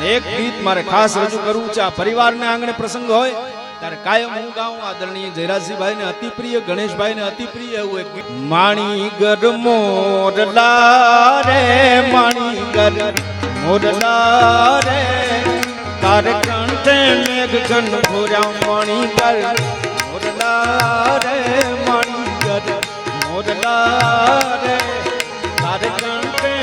અને એક ગીત મારે ખાસ રજૂ કરવું છે. આ પરિવારને આંગણે પ્રસંગ હોય, ત્યારે કાયમ હું ગાઉં આદરણીય જયરાજસિંહભાઈ ને અતિ પ્રિય ગણેશભાઈ ને અતિ પ્રિય એવું એક ગીત. માણી ગર મોરલા રે માણી ગર મોરલા રે તાર કંઠે મેઘ ઘન ભોર્યા માણી ગર મોરલા રે માણી ગર મોરલા રે તાર કંઠે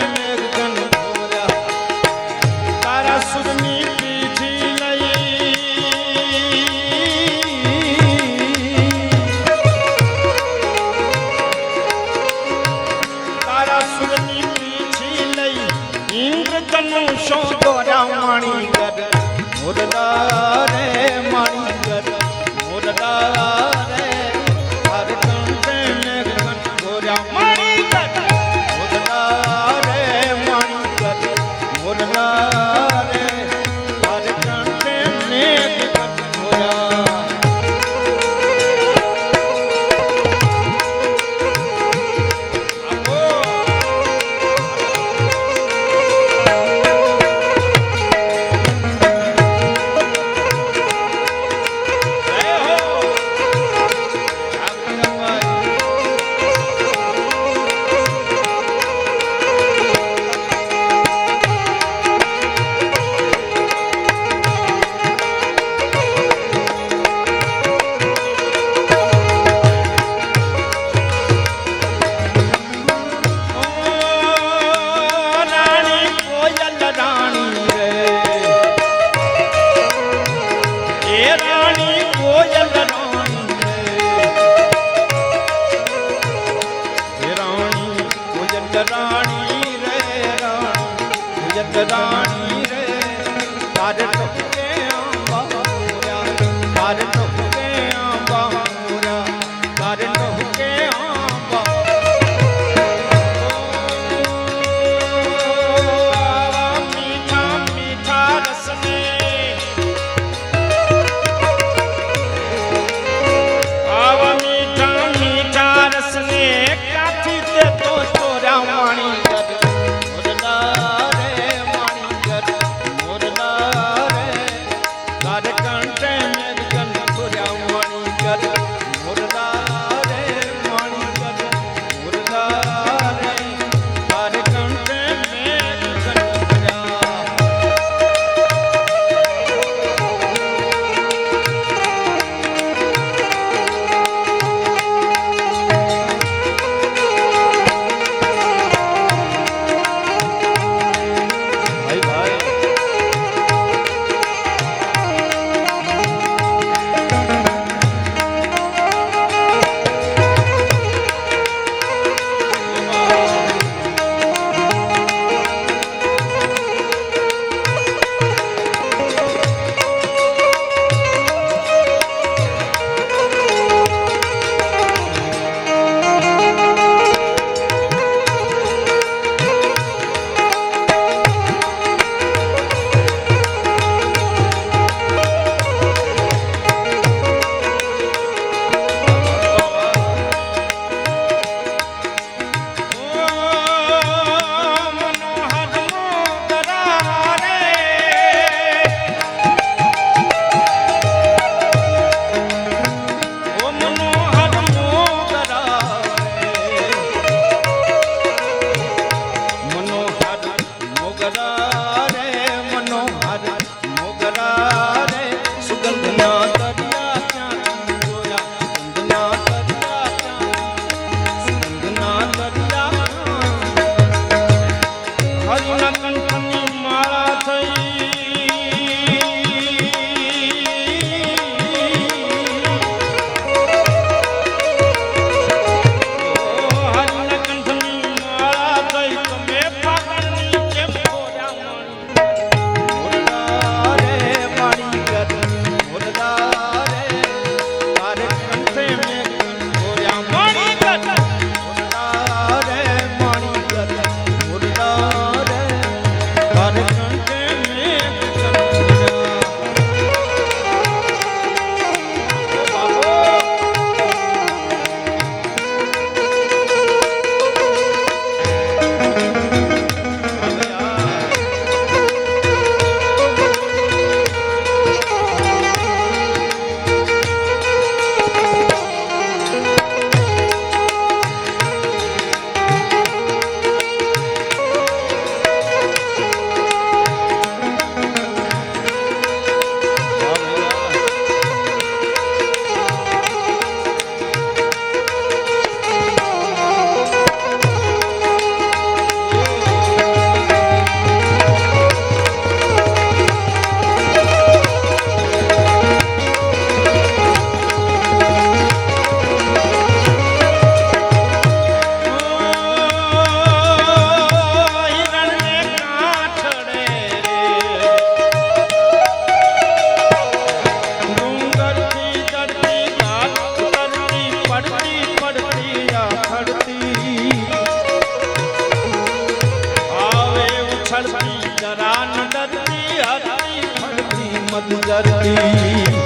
ti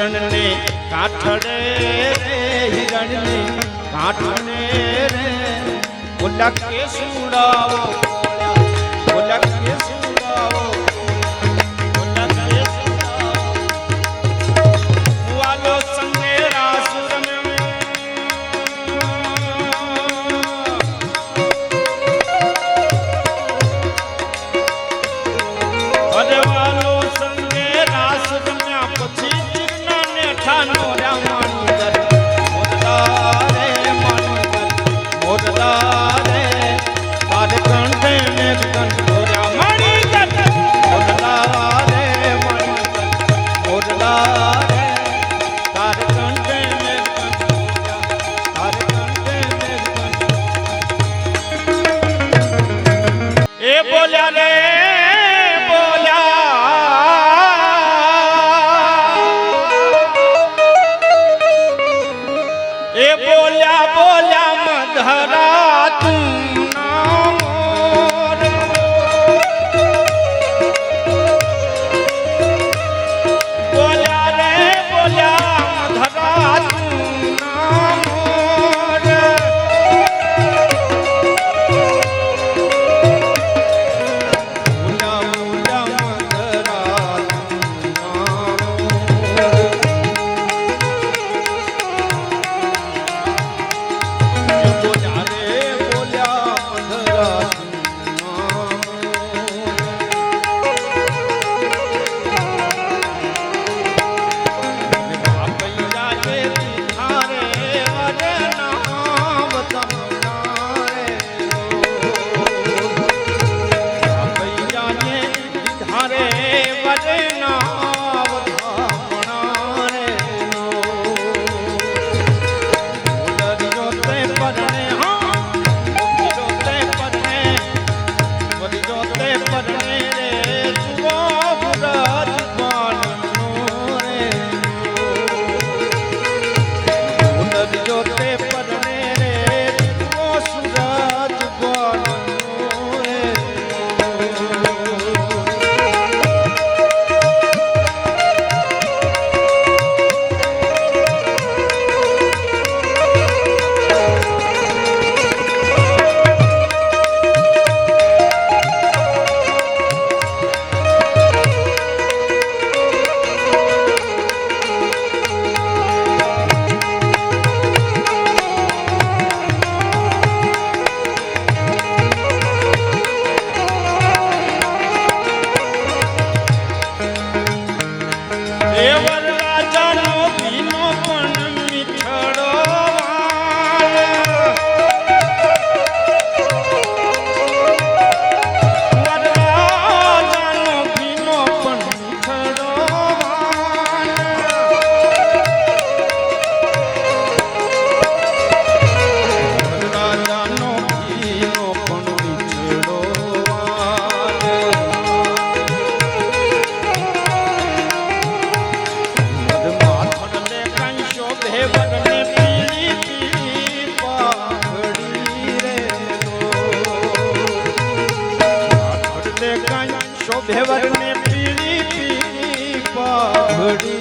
હિરણને કાઠડે રે હિરણને કાઠડે રે. ઉડા કેસુડાઓ ঘড়ি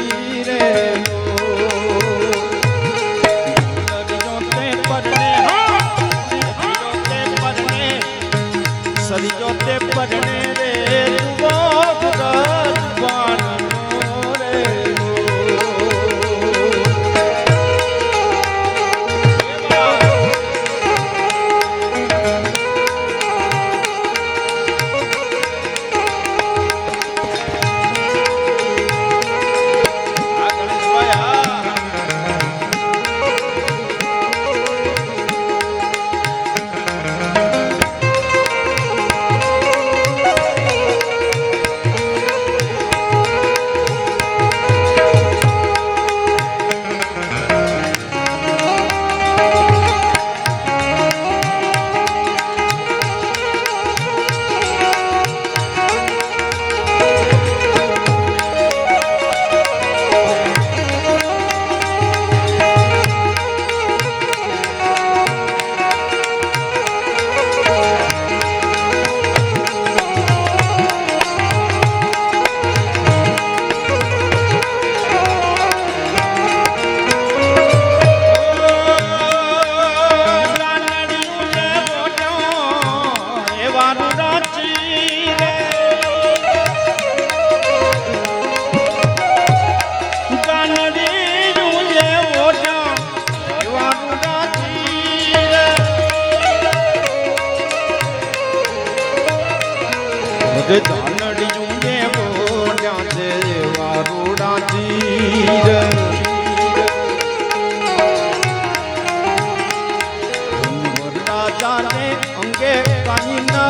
અંગે કાની ના